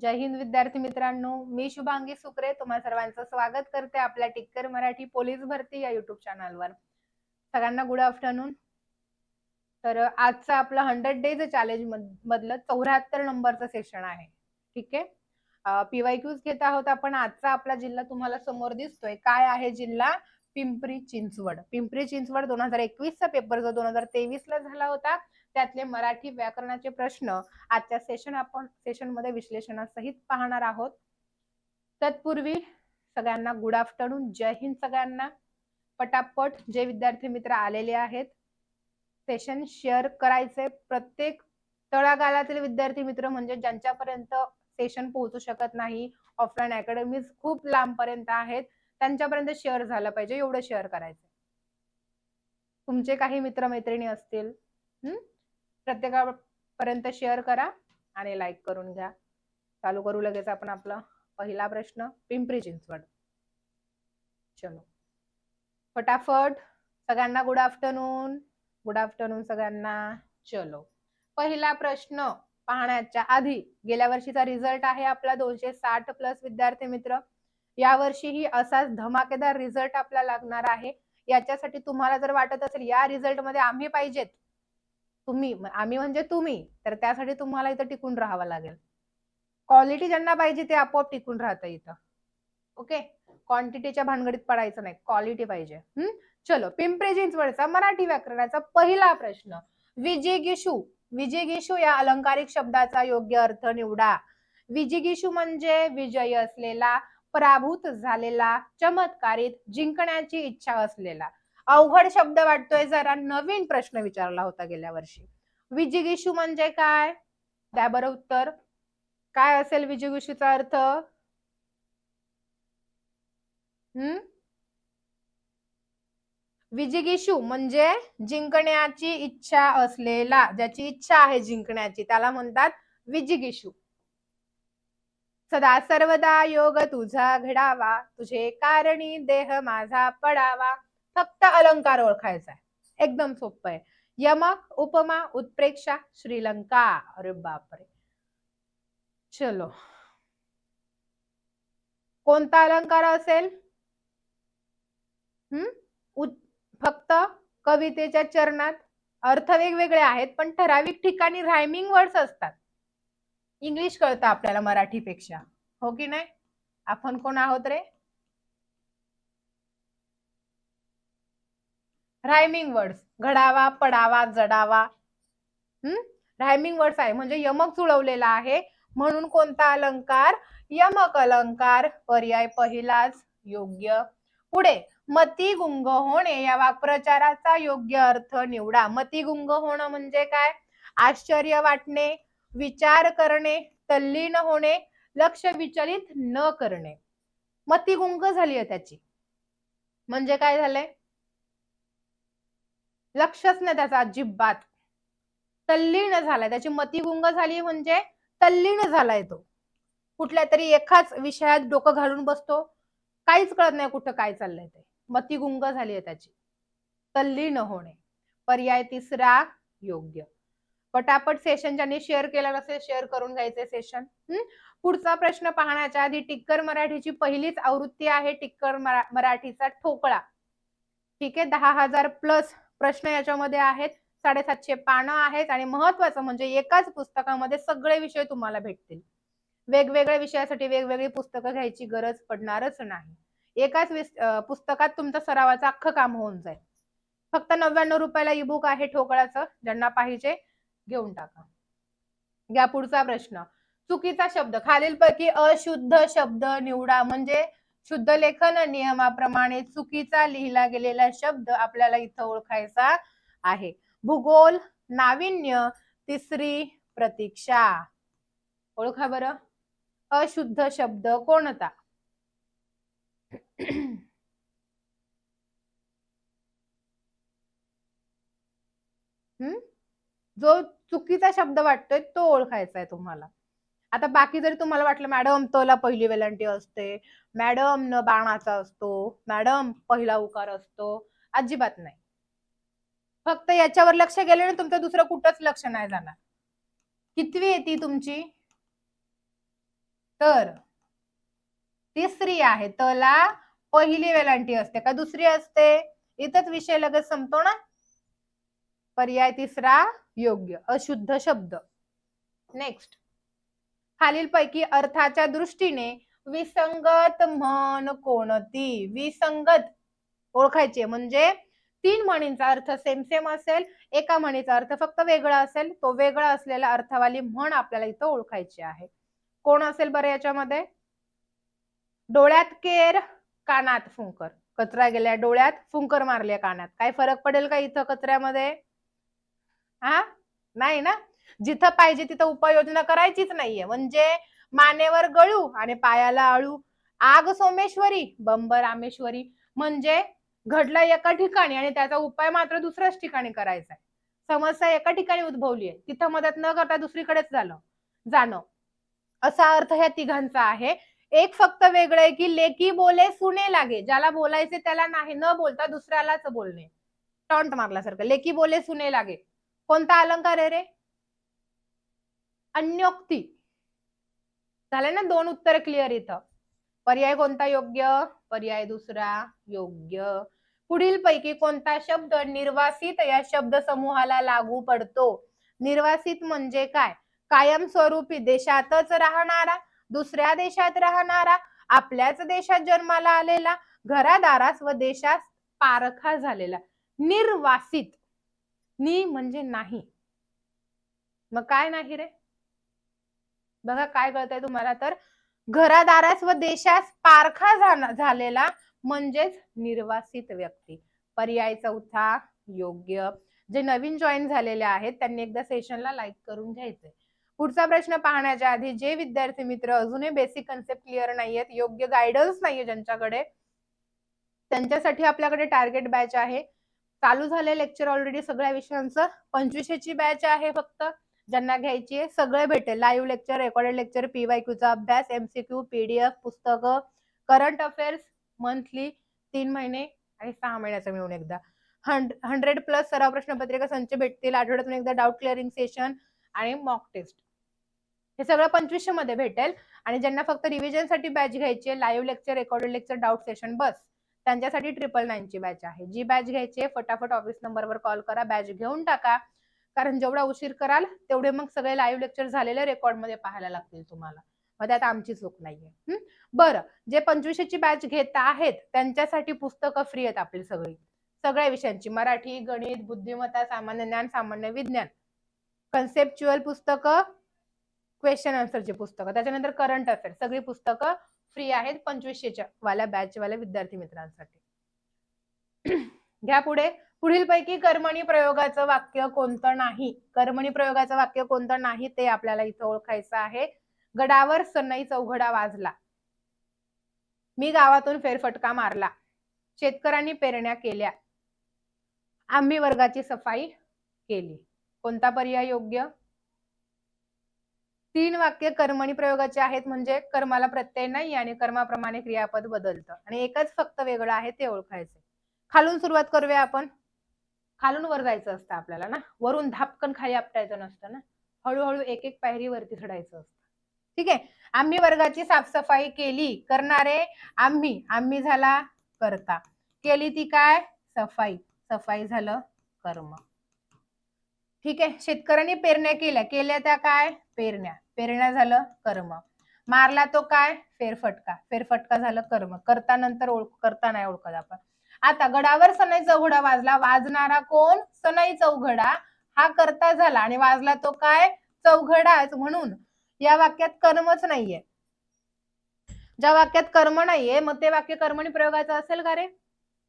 जय हिंद विद्यार्थी मित्रांनो मी शुभांगी सुकरे. तुम्हा सर्वांचं स्वागत करते आपल्या टिक्कर मराठी पोलीस भरती या युट्यूब चॅनलवर सगळ्यांना गुड आफ्टरनून तर आजचं आपलं हंड्रेड डेज चॅलेंज मधलं चौऱ्याहत्तर नंबरचं सेशन आहे. ठीक आहे? पीवाय क्यूज घेत आहोत आपण. आजचा आपला जिल्हा तुम्हाला समोर दिसतोय. काय आहे जिल्हा? पिंपरी चिंचवड. पिंपरी चिंचवड दोन हजार एकवीसचा पेपर जो दोन हजार तेवीस ला झाला होता. त्यातले मराठी व्याकरणाचे प्रश्न आजच्या सेशन आपण सेशनमध्ये विश्लेषणासहित पाहणार आहोत. तत्पूर्वी सगळ्यांना गुड आफ्टरनून जय हिंद सगळ्यांना. पटापट जे विद्यार्थी मित्र आलेले आहेत सेशन शेअर करायचे. प्रत्येक तळागाळातील विद्यार्थी मित्र म्हणजे ज्यांच्यापर्यंत सेशन पोहोचू शकत नाही ऑफलाईन अकॅडमीज खूप लांबपर्यंत आहेत त्यांच्यापर्यंत शेअर झालं पाहिजे एवढं शेअर करायचं तुमचे काही मित्रमैत्रिणी असतील हम्म प्रत्येकापर्यंत शेअर करा आणि लाईक करून घ्या. चालू करू लगेच आपण आपला पहिला प्रश्न पिंपरी चिंचवड. चलो. फटाफट सगळ्यांना गुड आफ्टरनून गुड आफ्टरनून सगळ्यांना. चलो. पहिला प्रश्न पाहण्याच्या आधी गेल्या वर्षीचा रिझल्ट आहे आपला दोनशे साठ प्लस विद्यार्थी मित्र. यावर्षीही असाच धमाकेदार रिझल्ट आपला लागणार आहे. याच्यासाठी तुम्हाला जर वाटत असेल या रिझल्टमध्ये आम्ही पाहिजेत तुम्ही आम्ही म्हणजे तुम्ही तर त्यासाठी तुम्हाला इथं टिकून राहावं लागेल. क्वालिटी ज्यांना पाहिजे ते आपोआप टिकून राहतं इथं. ओके क्वांटिटीच्या भानगडीत पडायचं नाही. क्वालिटी पाहिजे. हम्म चलो पिंपरी चिंचवडचा मराठी व्याकरणाचा पहिला प्रश्न. विजिगिशू विजिगिशू या अलंकारिक शब्दाचा योग्य अर्थ निवडा. विजिगिशू म्हणजे विजय असलेला पराभूत झालेला चमत्कारित जिंकण्याची इच्छा असलेला. अवघड शब्द वाटतोय जरा नवीन प्रश्न विचारला होता गेल्या वर्षी. विजिगिशू म्हणजे काय? द्या बरं उत्तर. काय असेल विजिगिशूचा अर्थ? हम्म? विजिगिशू म्हणजे जिंकण्याची इच्छा असलेला ज्याची इच्छा आहे जिंकण्याची त्याला म्हणतात विजिगिशू. सदा सर्वदा योग तुझा घडावा तुझे कारणी देह माझा पडावा. फक्त अलंकार ओळखायचा आहे. एकदम सोपं आहे. यमक उपमा उत्प्रेक्षा श्रीलंका. अरे बापरे. चलो. कोणता अलंकार असेल? हम्म? फक्त कवितेच्या चरणात. अर्थ वेगवेगळे आहेत पण ठराविक ठिकाणी रायमिंग वर्ड्स असतात. इंग्लिश कळतं आपल्याला मराठीपेक्षा. हो की नाही? आपण कोण आहोत रे? रायमिंग वर्ड्स घडावा पडावा जडावा. हम्म रायमिंग वर्ड्स आहे. म्हणजे यमक जुळवलेला आहे. म्हणून कोणता अलंकार? यमक अलंकार. पर्याय पहिलाच. योग्य. पुढे. मती गुंग होणे. या वाक्प्रचाराचा योग्य अर्थ निवडा. मती गुंग होणं म्हणजे काय? आश्चर्य वाटणे विचार करणे तल्लीन होणे लक्ष विचलित न करणे. मती गुंग झाली आहे त्याची. म्हणजे काय झालंय? लक्षच नाही त्याचा अजिबात. तल्लीन झालाय. त्याची मतिगुंग झाली म्हणजे तल्लीन झालाय तो. कुठल्या तरी एकाच विषयात डोकं घालून बसतो. काहीच कळत नाही कुठं काय चाललंय ते. मतिगुंग झाली आहे त्याची. तल्लीन होणे. पर्याय तिसरा योग्य. पटापट सेशन ज्यांनी शेअर केलं नसेल शेअर करून घ्यायचे सेशन पुढचा प्रश्न पाहण्याच्या आधी टिक्कर मराठीची पहिलीच आवृत्ती आहे टिक्कर मराठीचा ठोकळा. ठीक आहे? दहा हजार प्लस प्रश्न याच्यामध्ये आहेत. साडेसातशे पानं आहेत आणि महत्वाचं म्हणजे एकाच पुस्तकामध्ये सगळे विषय तुम्हाला भेटतील. वेगवेगळ्या विषयासाठी वेगवेगळी पुस्तकं घ्यायची गरज पडणारच नाही. एकाच पुस्तकात तुमचं सरावाचं अख्खं काम होऊन जाईल. फक्त नव्याण्णव रुपयाला ईबुक आहे ठोकळाचं. ज्यांना पाहिजे घेऊन टाका. या पुढचा प्रश्न. चुकीचा शब्द खालीलपैकी अशुद्ध शब्द निवडा. म्हणजे शुद्ध लेखन नियमाप्रमाणे चुकीचा लिहिला गेलेला शब्द आपल्याला इथं ओळखायचा आहे. भूगोल नाविन्य तिसरी प्रतीक्षा. ओळखा बरं. अशुद्ध शब्द कोणता? जो चुकीचा शब्द वाटतोय तो ओळखायचा आहे तुम्हाला. आता बाकी जरी तुम्हाला वाटलं मॅडम तला पहिली वेलांटी असते मॅडम न बाणाचा असतो मॅडम पहिला उकार असतो अजिबात नाही. फक्त याच्यावर लक्ष गेले ना तुमचं दुसरं कुठंच लक्ष नाही जाणार. कितवी येते तुमची? तर तिसरी आहे तला पहिली वेलांटी असते. का दुसरी असते? इथंच विषय लगेच संपतो ना? पर्याय तिसरा योग्य अशुद्ध शब्द. नेक्स्ट खालीलपैकी अर्थाच्या दृष्टीने विसंगत म्हण कोणती? विसंगत ओळखायची आहे. म्हणजे तीन म्हणींचा अर्थ सेम सेम असेल एका म्हणीचा अर्थ फक्त वेगळा असेल तो वेगळा असलेला अर्थवाली म्हण आपल्याला इथं ओळखायची आहे. कोण असेल बरं याच्यामध्ये? डोळ्यात केर कानात फुंकर. कचरा गेल्या डोळ्यात फुंकर मारले कानात. काय फरक पडेल का इथं कचऱ्यामध्ये? हा नाही ना? जिथं पाहिजे तिथं उपाययोजना करायचीच नाहीये. म्हणजे मानेवर गळू आणि पायाला आळू. आग सोमेश्वरी बंब रामेश्वरी. म्हणजे घडलं एका ठिकाणी आणि त्याचा उपाय मात्र दुसऱ्याच ठिकाणी करायचा आहे. समस्या एका ठिकाणी उद्भवली आहे. तिथं मदत न करता दुसरीकडेच झालं जाणं. असा अर्थ ह्या तिघांचा आहे. एक फक्त वेगळं आहे की लेकी बोले सुने लागे. ज्याला बोलायचे त्याला नाही न बोलता दुसऱ्यालाच बोलणे. टॉन्ट मारल्यासारखं. लेकी बोले सुने लागे. कोणता अलंकार आहे रे? अन्योक्ती. झाले ना दोन उत्तर क्लिअर इथं. पर्याय कोणता योग्य? पर्याय दुसरा योग्य. पुढील पैकी कोणता शब्द निर्वासित या शब्द समूहाला लागू पडतो? निर्वासित म्हणजे काय? कायमस्वरूपी देशातच राहणारा दुसऱ्या देशात राहणारा आपल्याच देशात जन्माला आलेला घरादारास व देशास पारखा झालेला. निर्वासित. नि म्हणजे नाही. मग काय नाही रे? बघा काय कळतंय तुम्हाला? तर घरादारास व देशास पारखा झालेला म्हणजेच निर्वासित व्यक्ती. पर्याय चौथा योग्य. जे नवीन जॉईन झालेले आहेत त्यांनी एकदा सेशनला लाईक करून घ्यायचंय. पुढचा प्रश्न पाहण्याच्या आधी जे विद्यार्थी मित्र अजूनही बेसिक कन्सेप्ट क्लिअर नाहीयेत योग्य गायडन्स नाहीये ज्यांच्याकडे त्यांच्यासाठी आपल्याकडे टार्गेट बॅच आहे. चालू झाले लेक्चर ऑलरेडी सगळ्या विषयांचं पंचवीसशेची बॅच आहे फक्त. ज्यांना घ्यायची सगळे भेटेल. लाईव्ह लेक्चर रेकॉर्डेड लेक्चर पीवायक्यूचा अभ्यास एमसीक्यू पीडीएफ पुस्तकं करंट अफेअर्स मंथली तीन महिने आणि सहा महिन्याचं मिळून एकदा. हंड हंड्रेड प्लस सराव प्रश्नपत्रिका संच भेटतील. आठवड्यातून एकदा डाऊट क्लिअरिंग सेशन आणि मॉक टेस्ट हे सगळं पंचवीसशे मध्ये भेटेल. आणि ज्यांना फक्त रिव्हिजनसाठी बॅच घ्यायची live lecture recorded lecture doubt session बस. त्यांच्यासाठी ट्रिपल नाईनची बॅच आहे. जी बॅच घ्यायची आहे फटाफट ऑफिस नंबरवर कॉल करा बॅच घेऊन टाका. कारण जेवढा उशीर कराल तेवढे मग सगळे लाईव्ह लेक्चर झालेले रेकॉर्डमध्ये पाहायला लागतील तुम्हाला. मग त्यात आमची चूक नाहीये. बरं. जे पंचवीसशेची बॅच घेत आहेत त्यांच्यासाठी पुस्तकं फ्री आहेत आपली सगळी. सगळ्या विषयांची. मराठी गणित बुद्धिमत्ता सामान्य ज्ञान सामान्य विज्ञान. कन्सेप्च्युअल पुस्तकं क्वेश्चन आन्सरची पुस्तकं. त्याच्यानंतर करंट अफेअर सगळी पुस्तकं फ्री आहेत पंचवीसशेच्या वाल्या बॅचवाल्या विद्यार्थी मित्रांसाठी. घ्या पुढे. पुढील पैकी कर्मणी प्रयोगाचं वाक्य कोणतं नाही? कर्मणी प्रयोगाचं वाक्य कोणतं नाही ते आपल्याला इथं ओळखायचं आहे. गडावर सनई चौघडा वाजला. मी गावातून फेरफटका मारला. शेतकऱ्यांनी पेरण्या केल्या. आम्ही वर्गाची सफाई केली. कोणता पर्याय योग्य? तीन वाक्य कर्मणी प्रयोगाचे आहेत म्हणजे कर्माला प्रत्यय नाही आणि कर्माप्रमाणे क्रियापद बदलतं. आणि एकच फक्त वेगळं आहे ते ओळखायचं खालून सुरुवात करूया आपण. खालून वर जायचं असतं आपल्याला ना. वरून धापकन खाली आपटायचं नसतं ना. हळूहळू एक एक पायरी वरती चढायचं असतं. ठीक आहे? आम्ही वर्गाची साफसफाई केली. करणारे आम्ही. आम्ही झाला करता. केली ती काय? सफाई. सफाई झालं कर्म. ठीक आहे? शेतकऱ्यांनी पेरण्या केल्या. केल्या त्या काय? पेरण्या. पेरण्या झालं कर्म. मारला तो काय? फेरफटका. फेरफटका झालं कर्म. करता नंतर ओळख करता नाही ओळखत आपण. आता गडावर सनई चौघडा वाजला. वाजणारा कोण? सनई चौघडा हा करता झाला आणि वाजला तो काय? चौघडाच म्हणून. या वाक्यात कर्मच नाहीये. ज्या वाक्यात कर्म नाहीये मग ते वाक्य कर्मणी प्रयोगाचं असेल का रे?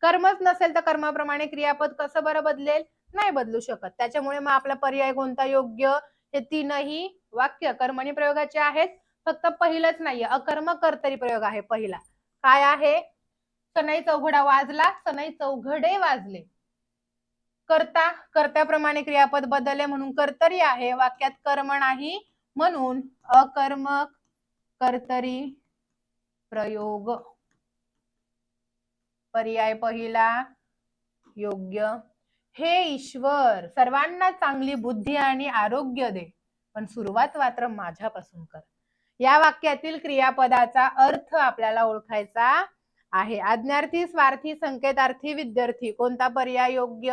कर्मच नसेल तर कर्माप्रमाणे क्रियापद कसं बरं बदलेल? नाही बदलू शकत. त्याच्यामुळे मग आपला पर्याय कोणता? योग्य? हे तीनही वाक्य कर्मणी प्रयोगाचे आहेत. फक्त पहिलंच नाहीये. अकर्म कर्तरी प्रयोग आहे पहिला. काय आहे? सनई चौघडा वाजला सनई चौघडे वाजले. करता कर्त्याप्रमाणे क्रियापद बदलले म्हणून कर्तरी आहे. वाक्यात कर्म नाही म्हणून अकर्मक कर्तरी प्रयोग. पर्याय पहिला योग्य. हे ईश्वर सर्वांना चांगली बुद्धी आणि आरोग्य दे पण सुरुवात मात्र माझ्यापासून कर. या वाक्यातील क्रियापदाचा अर्थ आपल्याला ओळखायचा आहे. आज्ञार्थी स्वार्थी संकेतार्थी विद्यार्थी कोणता पर्याय योग्य?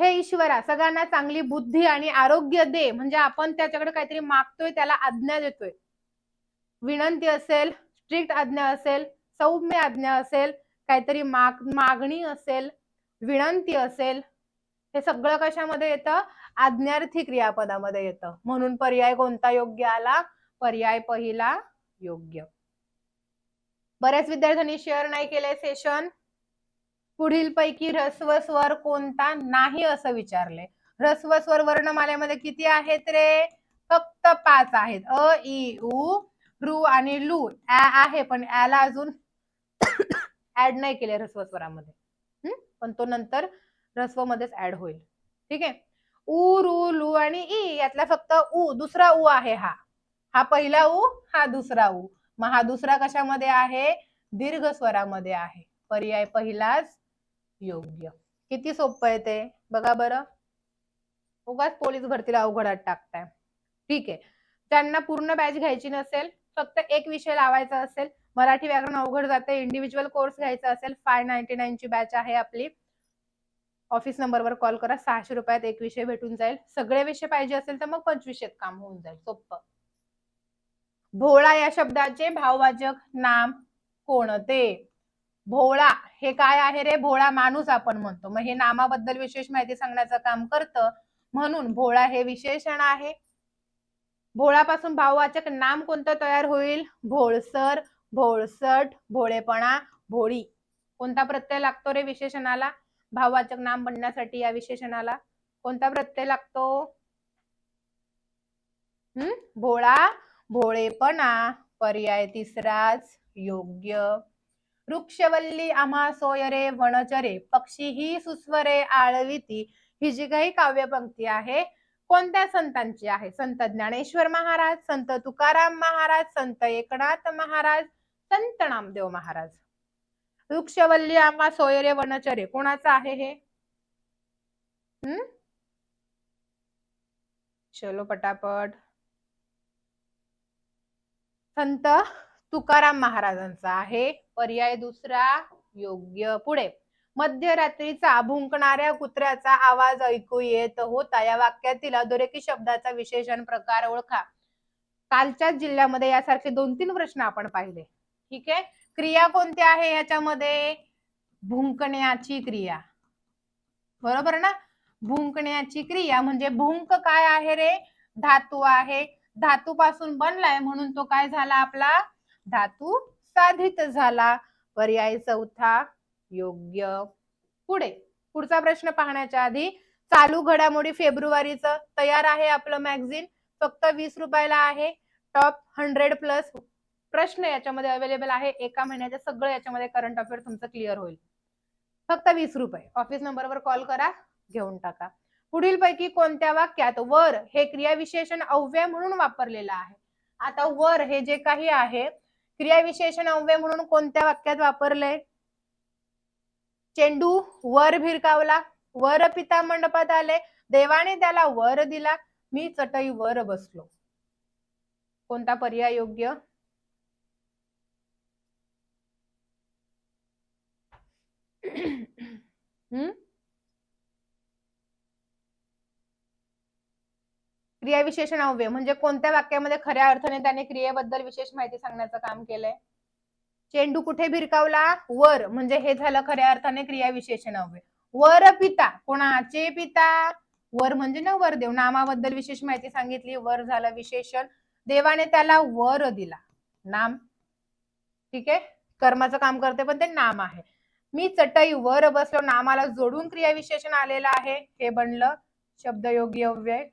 हे ईश्वरा सगळ्यांना चांगली बुद्धी आणि आरोग्य दे. म्हणजे आपण त्याच्याकडे काहीतरी मागतोय त्याला आज्ञा देतोय. विनंती असेल स्ट्रिक्ट आज्ञा असेल सौम्य आज्ञा असेल काहीतरी माग मागणी असेल विनंती असेल हे सगळं कशामध्ये येतं? आज्ञार्थी क्रियापदामध्ये येतं. म्हणून पर्याय कोणता योग्य आला? पर्याय पहिला योग्य. बऱ्याच विद्यार्थ्यांनी शेअर नाही केले सेशन पुढील पैकी ह्रस्व स्वर कोणता नाही असं विचारले ह्रस्व स्वर वर्णमालेमध्ये किती आहेत रे? फक्त पाच आहेत. अ इ उ रु आणि लू. ऍ आहे पण ऍला अजून ऍड नाही केले ह्रस्व स्वरामध्ये हम्म? पण तो नंतर ह्रस्व मध्येच ऍड होईल. ठीक आहे? उ रु लू आणि ई यातला फक्त उ दुसरा उ आहे हा. हा पहिला उ हा दुसरा उ. मग हा दुसरा कशामध्ये आहे? दीर्घ स्वरामध्ये आहे. पर्याय पहिलाच योग्य. किती सोपं आहे ते? बघा बरं. उगाच पोलीस भरतीला अवघडात टाकताय. ठीक आहे. त्यांना पूर्ण बॅच घ्यायची नसेल फक्त एक विषय लावायचा असेल मराठी व्याकरण अवघड जाते इंडिव्हिज्युअल कोर्स घ्यायचा असेल फाय नाईन्टी नाईन ची बॅच आहे आपली. ऑफिस नंबरवर कॉल करा सहाशे रुपयात एक विषय भेटून जाईल. सगळे विषय पाहिजे असेल तर मग पंचवीसशेत काम होऊन जाईल. सोपं. भोळा या शब्दाचे भाववाचक नाम कोणते? भोळा हे काय आहे रे? भोळा माणूस आपण म्हणतो. मग हे नामाबद्दल विशेष माहिती सांगण्याचं काम करतं. म्हणून भोळा हे विशेषण आहे. भोळापासून भाववाचक नाम कोणतं तयार होईल? भोळसर भोळसट भोळेपणा भोळी. कोणता प्रत्यय लागतो रे विशेषणाला? भाववाचक नाम बनण्यासाठी या विशेषणाला. कोणता प्रत्यय लागतो? हम्म भोळा भोळेपणा पर्याय तिसराच योग्य. वृक्षवल्ली आम्हा सोयरे वनचरे पक्षी ही सुस्वरे आळविती ही जी काही काव्यपंक्ती आहे कोणत्या संतांची आहे? संत ज्ञानेश्वर महाराज संत तुकाराम महाराज संत एकनाथ महाराज संत नामदेव महाराज. वृक्षवल्ली आम्हा सोयरे वनचरे कोणाचं आहे हे? हम्म? चलो पटापट. संत तुकाराम महाराजांचा आहे. पर्याय दुसरा योग्य पुढे. मध्यरात्रीचा भुंकणाऱ्या कुत्र्याचा आवाज ऐकू येत होता. या वाक्यातील अधोरेखी शब्दाचा विशेषण प्रकार ओळखा. कालच्याच जिल्ह्यामध्ये यासारखे दोन तीन प्रश्न आपण पाहिले. ठीक आहे? क्रिया कोणती आहे याच्यामध्ये? भुंकण्याची क्रिया. बरोबर ना? भुंकण्याची क्रिया म्हणजे भुंक काय आहे रे? धातू आहे. धातू पासून बनलाय म्हणून तो काय झाला आपला? धातू साधित झाला. पर्याय चौथा योग्य. पुढे. पुढचा प्रश्न पाहण्याच्या आधी चालू घडामोडी फेब्रुवारीचं तयार आहे आपलं मॅगझिन फक्त वीस रुपयाला आहे. टॉप हंड्रेड प्लस प्रश्न याच्यामध्ये अवेलेबल आहे. एका महिन्याचे सगळं याच्यामध्ये करंट अफेअर तुमचं क्लिअर होईल. फक्त वीस रुपये. ऑफिस नंबरवर कॉल करा. घेऊन टाका. पुढील पैकी कोणत्या वाक्यात वर हे क्रियाविशेषण अव्यय म्हणून वापरलेलं आहे. आता वर हे जे काही आहे क्रियाविशेषण अव्यय म्हणून कोणत्या वाक्यात वापरलंय? चेंडू वर भिरकावला वर पिता मंडपात आले देवाने त्याला वर दिला मी चटई वर बसलो. कोणता पर्याय योग्य? हम्म? क्रियाविशेषण अव्यय म्हणजे कोणत्या वाक्यामध्ये खऱ्या अर्थाने त्याने क्रियेबद्दल विशेष माहिती सांगण्याचं काम केलंय? चेंडू कुठे भिरकावला? वर. म्हणजे हे झालं खऱ्या अर्थाने क्रियाविशेषण अव्यय वर पिता. कोणाचे पिता? वर म्हणजे ना वर देव नामाबद्दल विशेष माहिती सांगितली. वर झालं विशेषण. देवाने त्याला वर दिला. नाम. ठीक आहे? कर्माचं काम करते पण ते नाम आहे. मी चटई वर बसलो. नामाला जोडून क्रियाविशेषण आलेलं आहे. हे बनलं शब्दयोगी अव्यय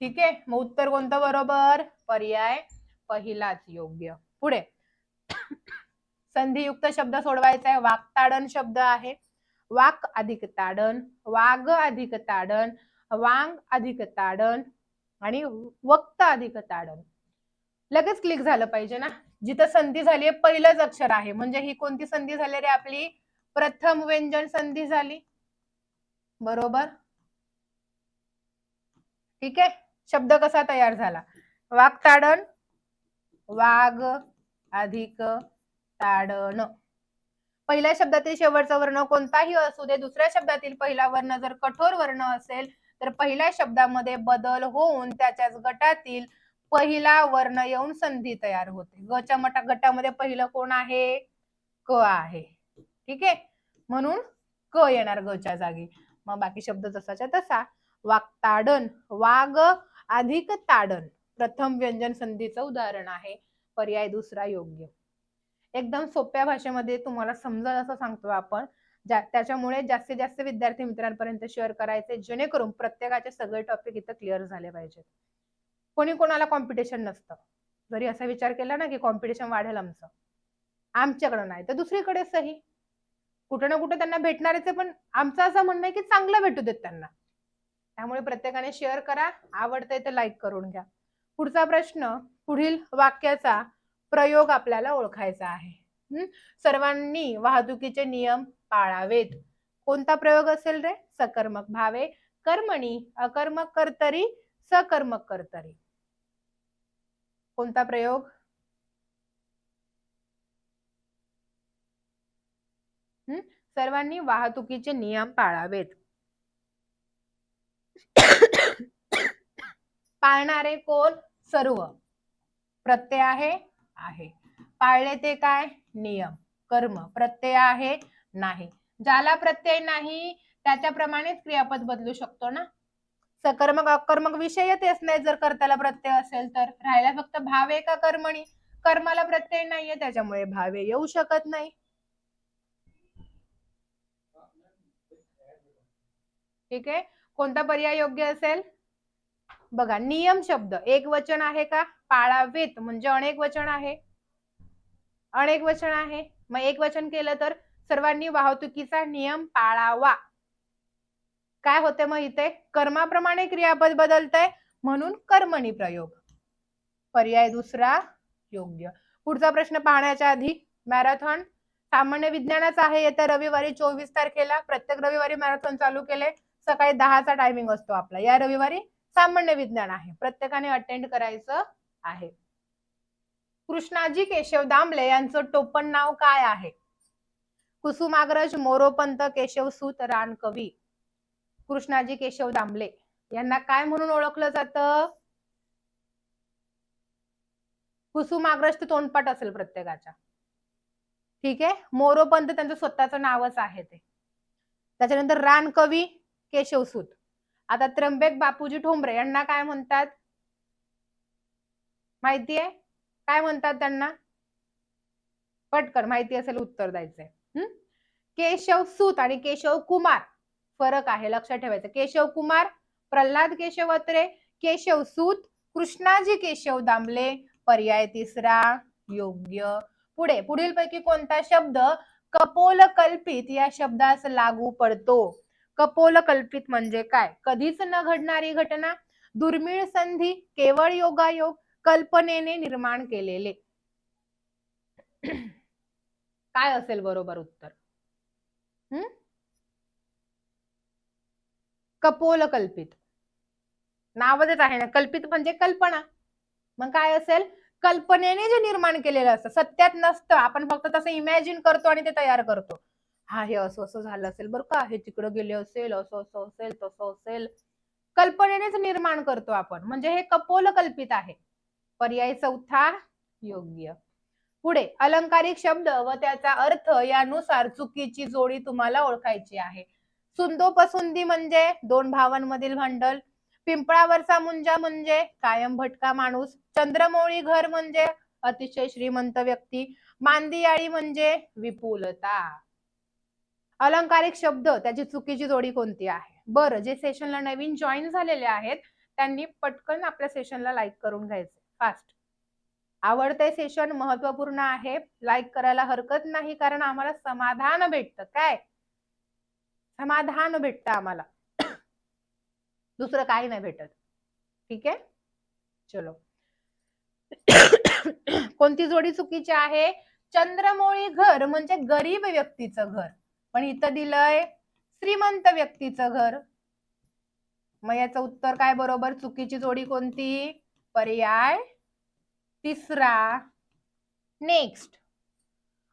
ठीक आहे? मग उत्तर कोणतं बरोबर? पर्याय पहिलाच योग्य. पुढे. संधियुक्त शब्द सोडवायचा आहे. वाक्ताडन शब्द आहे. वाक अधिक ताडन वाग अधिक ताडन वांग अधिक ताडन आणि वक्त अधिक ताडन. लगेच क्लिक झालं पाहिजे ना? जिथं संधी झाली आहे पहिलंच अक्षर आहे. म्हणजे ही कोणती संधी झाली रे आपली? प्रथम व्यंजन संधी झाली. बरोबर? ठीक आहे? शब्द कसा तयार झाला? वाघ वाघ अधिक ताडण. पहिल्या शब्दातील शेवटचा वर्ण कोणताही असू दे दुसऱ्या शब्दातील पहिला वर्ण जर कठोर वर्ण असेल तर पहिल्या शब्दामध्ये बदल होऊन त्याच्याच गटातील पहिला वर्ण येऊन संधी तयार होते. गच्या मटा गटामध्ये पहिलं कोण आहे? क आहे. ठीक आहे? म्हणून क येणार गच्या जागी. मग बाकी शब्द जसाच्या तसा. वाक्ताडन वाघ अधिक ताडन. प्रथम व्यंजन संधीचं उदाहरण आहे. पर्याय दुसरा योग्य. एकदम सोप्या भाषेमध्ये तुम्हाला समजल असं सांगतो आपण. त्याच्यामुळे जास्तीत जास्त विद्यार्थी मित्रांपर्यंत शेअर करायचे जेणेकरून प्रत्येकाचे सगळे टॉपिक इथं क्लिअर झाले पाहिजेत. कोणी कोणाला कॉम्पिटिशन नसतं. जरी असा विचार केला ना की कॉम्पिटिशन वाढेल आमचं. आमच्याकडं नाही तर दुसरीकडे सही. कुठं ना कुठे त्यांना भेटणारच आहे पण आमचं असं म्हणणं आहे की चांगलं भेटू देत त्यांना. त्यामुळे प्रत्येकाने शेअर करा. आवडतंय तर लाईक करून घ्या. पुढचा प्रश्न पुढील वाक्याचा प्रयोग आपल्याला ओळखायचा आहे. सर्वांनी वाहतुकीचे नियम पाळावेत. कोणता प्रयोग असेल रे? सकर्मक भावे. कर्मणी अकर्मक कर्तरी सकर्मक कर्तरी. कोणता प्रयोग? हम्म? सर्वांनी वाहतुकीचे नियम पाळावेत. पाळणारे कोण? सर्व. प्रत्यय आहे? आहे. पाळले ते काय? नियम. कर्म. प्रत्यय आहे? नाही. ज्याला प्रत्यय नाही त्याच्याप्रमाणेच क्रियापद बदलू शकतो ना? सकर्मक अकर्मक विषय येतेच नाही जर कर्त्याला प्रत्यय असेल तर. राहायला फक्त भावे का कर्मणी? कर्माला प्रत्यय नाहीये त्याच्यामुळे भावे येऊ शकत नाही. ठीक आहे? कोणता पर्याय योग्य असेल? बघा नियम शब्द. एक वचन आहे का? पाळावेत. म्हणजे अनेक वचन आहे. अनेक वचन आहे. मग एक वचन केलं तर सर्वांनी वाहतुकीचा नियम पाळावा. काय होते मग इथे? कर्माप्रमाणे क्रियापद बदलतंय म्हणून कर्मणी प्रयोग. पर्याय दुसरा योग्य. पुढचा प्रश्न पाहण्याच्या आधी मॅरेथॉन सामान्य विज्ञानाचा आहे. येत्या रविवारी चोवीस तारखेला प्रत्येक रविवारी मॅरेथॉन चालू केले. सकाळी दहाचा टायमिंग असतो आपला. या रविवारी सामान्य विज्ञान आहे. प्रत्येकाने अटेंड करायचं आहे. कृष्णाजी केशव दामले यांचं टोपण नाव काय आहे? कुसुमाग्रज मोरोपंत केशव सूत रानकवी कृष्णाजी केशव दामले यांना काय म्हणून ओळखलं जातं? कुसुमाग्रज तोंडपाठ असेल प्रत्येकाच्या. ठीक आहे? मोरोपंत त्यांचं स्वतःचं नावच आहे ते. त्याच्यानंतर रानकवी केशवसूत आता त्र्यंबक बापूजी ठोंबरे यांना काय म्हणतात? माहितीये काय म्हणतात त्यांना? पटकन माहिती असेल उत्तर द्यायचंय. केशव सूत आणि केशव कुमार. फरक आहे लक्षात ठेवायचं. केशव कुमार प्रल्हाद केशव अत्रे केशव सूत कृष्णाजी केशव दामले पर्याय तिसरा योग्य. पुढे पुढील पैकी कोणता शब्द कपोल कल्पित या शब्दास लागू पडतो? कपोल कल्पित म्हणजे काय? कधीच न घडणारी घटना दुर्मिळ संधी केवळ योगायोग कल्पनेने निर्माण केलेले. काय असेल बरोबर उत्तर? हम्म कपोल कल्पित नावच आहे ना. कल्पित म्हणजे कल्पना. मग काय असेल? कल्पनेने जे निर्माण केलेलं असतं सत्यात नसतं. आपण फक्त तसं इमॅजिन करतो आणि ते तयार करतो. हा हे असं असं झालं असेल बरं का हे तिकडं गेले असेल असं असं असेल तसं असेल. कल्पनेनेच निर्माण करतो आपण. म्हणजे हे कपोल कल्पित आहे. पर्याय चौथा योग्य. पुढे अलंकारिक शब्द व त्याचा अर्थ यानुसार चुकीची जोडी तुम्हाला ओळखायची आहे. सुंदोपसुंदी म्हणजे दोन भावांमधील भांडल पिंपळावरचा मुंजा म्हणजे कायम भटका माणूस. चंद्रमौळी घर म्हणजे अतिशय श्रीमंत व्यक्ती. मांदियाळी म्हणजे विपुलता. अलंकारिक शब्द त्याची चुकीची जोडी कोणती आहे? बरं जे सेशनला नवीन जॉईन झालेले आहेत त्यांनी पटकन आपल्या सेशनला लाईक करून घ्यायचे. फास्ट आवडते सेशन महत्त्वपूर्ण आहे. लाईक करायला हरकत नाही कारण आम्हाला समाधान भेटतं. काय? समाधान भेटतं आम्हाला. दुसरं काही नाही भेटत. ठीक आहे? चलो. कोणती जोडी चुकीची आहे? चंद्रमोळी घर म्हणजे गरीब व्यक्तीचं घर. पण इथं दिलंय श्रीमंत व्यक्तीचं घर. मग याचं उत्तर काय बरोबर? चुकीची जोडी कोणती? पर्याय तिसरा. Next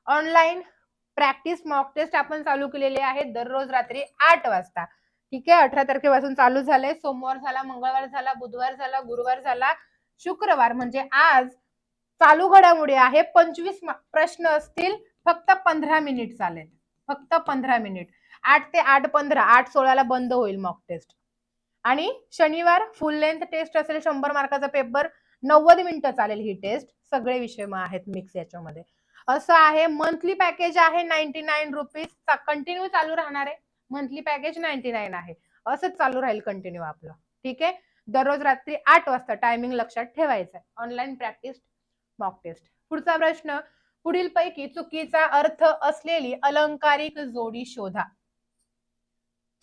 online practice mock test आपण चालू केलेली आहे दररोज रात्री आठ वाजता. ठीक आहे? अठरा तारखेपासून चालू झालंय. सोमवार झाला मंगळवार झाला बुधवार झाला गुरुवार झाला शुक्रवार म्हणजे आज चालू घडामोडी आहे. पंचवीस प्रश्न असतील फक्त पंधरा मिनिट चालेल. फक्त पंधरा मिनिट. आठ ते आठ पंधरा आठ सोळाला बंद होईल मॉक टेस्ट आणि शनिवार फुल लेंथ टेस्ट असेल शंभर मार्काचा पेपर नव्वद मिनिटं चालेल ही टेस्ट सगळे विषय मग आहेत मिक्स याच्यामध्ये. असं आहे मंथली पॅकेज आहे नाईन्टी नाईन रुपीज कंटिन्यू चालू राहणार आहे. मंथली पॅकेज नाईन्टी नाईन आहे. असंच चालू राहील कंटिन्यू आपलं. ठीक आहे? दररोज रात्री आठ वाजता टायमिंग लक्षात ठेवायचं आहे ऑनलाईन प्रॅक्टिस मॉक टेस्ट पुढचा प्रश्न पुढील पैकी चुकीचा अर्थ असलेली अलंकारिक जोडी शोधा.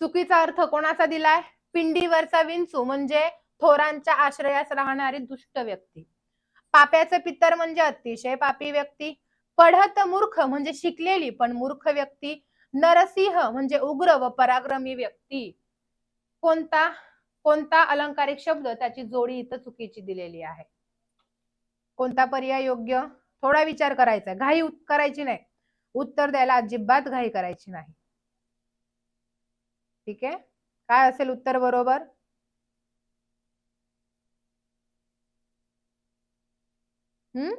चुकीचा अर्थ कोणाचा दिलाय? पिंडीवरचा विंचू म्हणजे थोरांच्या आश्रयास राहणारी दुष्ट व्यक्ती. पाप्याचं पित्तर म्हणजे अतिशय पापी व्यक्ती. पढत मूर्ख म्हणजे शिकलेली पण मूर्ख व्यक्ती. नरसिंह म्हणजे उग्र व पराक्रमी व्यक्ती. कोणता? कोणता अलंकारिक शब्द त्याची जोडी इथं चुकीची दिलेली आहे? कोणता पर्याय योग्य? थोडा विचार करायचा. घाई करायची नाही. उत्तर द्यायला अजिबात घाई करायची नाही. ठीक आहे? काय असेल उत्तर बरोबर? हम्म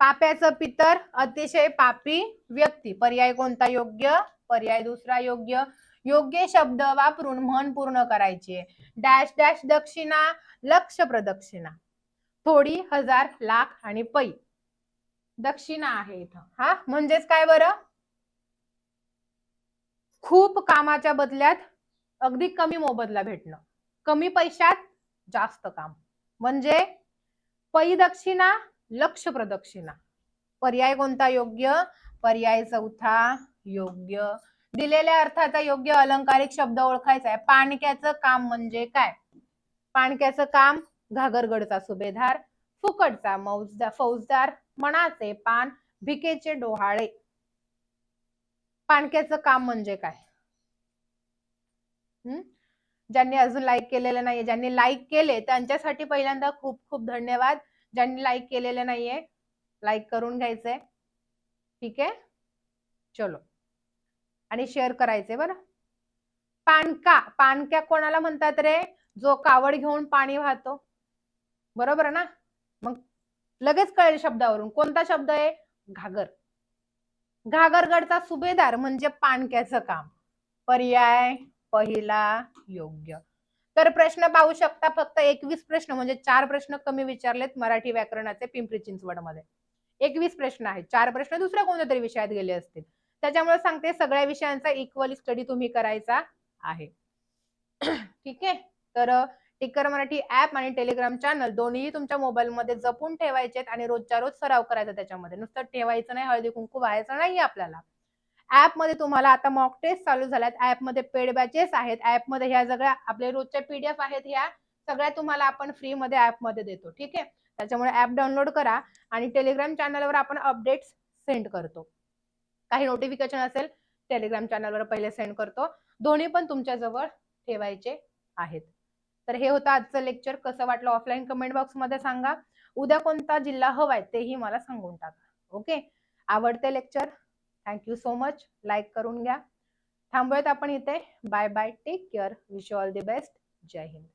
पाप्याचं पितर अतिशय पापी व्यक्ती. पर्याय कोणता योग्य? पर्याय दुसरा योग्य. योग्य शब्द वापरून म्हण पूर्ण करायचे. डॅश डॅश दक्षिणा लक्ष प्रदक्षिणा. थोडी हजार लाख आणि पै. दक्षिणा आहे इथं. हा? म्हणजेच काय बरं? खूप कामाच्या बदल्यात अगदी कमी मोबदला भेटणं. कमी पैशात जास्त काम. म्हणजे पै दक्षिणा लक्ष प्रदक्षिणा. पर्याय कोणता योग्य? पर्याय चौथा योग्य दिलेल्या अर्थाचा योग्य अलंकारिक शब्द ओळखायचा आहे. पाणक्याचं काम म्हणजे काय? पाणक्याचं काम घागरगडचा सुभेदार फुकटचा मौजदार फौजदार मनाचे पान भिकेचे डोहाळे. पाणक्याचं काम म्हणजे काय? हम्म ज्यांनी अजून लाईक केलेलं नाहीये ज्यांनी लाईक केले त्यांच्यासाठी पहिल्यांदा खूप खूप धन्यवाद. ज्यांनी लाईक केलेले नाहीये लाईक करून घ्यायचंय. ठीक आहे? चलो. आणि शेअर करायचे बरं? पानका पानक्या कोणाला म्हणतात रे? जो कावड घेऊन पाणी वाहतो. बरोबर ना? मग लगेच कळेल शब्दावरून. कोणता शब्द आहे? घागर. घागरगडचा सुभेदार म्हणजे पाणक्याचं काम. पर्याय पहिला योग्य. तर प्रश्न पाहू शकता फक्त एकवीस प्रश्न म्हणजे चार प्रश्न कमी विचारलेत मराठी व्याकरणाचे पिंपरी चिंचवडमध्ये एकवीस प्रश्न आहेत. चार प्रश्न दुसऱ्या कोणत्या तरी विषयात गेले असतील. त्याच्यामुळे सांगते सगळ्या विषयांचा इक्वली स्टडी तुम्ही करायचा आहे. ठीक आहे? तर टिकर मराठी ऍप आणि टेलिग्राम चॅनल दोन्ही तुमच्या मोबाईलमध्ये जपून ठेवायचे आणि रोजच्या रोज सराव करायचा त्याच्यामध्ये. नुसतं ठेवायचं नाही हळदी कुंकू व्हायचं नाही आपल्याला. ऍपमध्ये तुम्हाला आता मॉक टेस्ट चालू झाल्यात. ऍपमध्ये पेड बॅचेस आहेत. ऍपमध्ये ह्या सगळ्या आपल्या रोजच्या पीडीएफ आहेत ह्या सगळ्या तुम्हाला आपण फ्रीमध्ये ऍपमध्ये देतो. ठीक आहे? त्याच्यामुळे ऍप डाउनलोड करा आणि टेलिग्राम चॅनलवर आपण अपडेट्स सेंड करतो. काही नोटिफिकेशन असेल टेलिग्राम चॅनलवर पहिले सेंड करतो. दोन्ही पण तुमच्या जवळ ठेवायचे आहेत. तर हे होतं आजचं लेक्चर कसं वाटलं ऑफलाईन कमेंट बॉक्समध्ये सांगा. उद्या कोणता जिल्हा हवाय तेही मला सांगून टाका. ओके आवडते lecture thank you so much like करून घ्या. थांबूयात आपण इथे. Bye bye take care wish all the best Jai Hind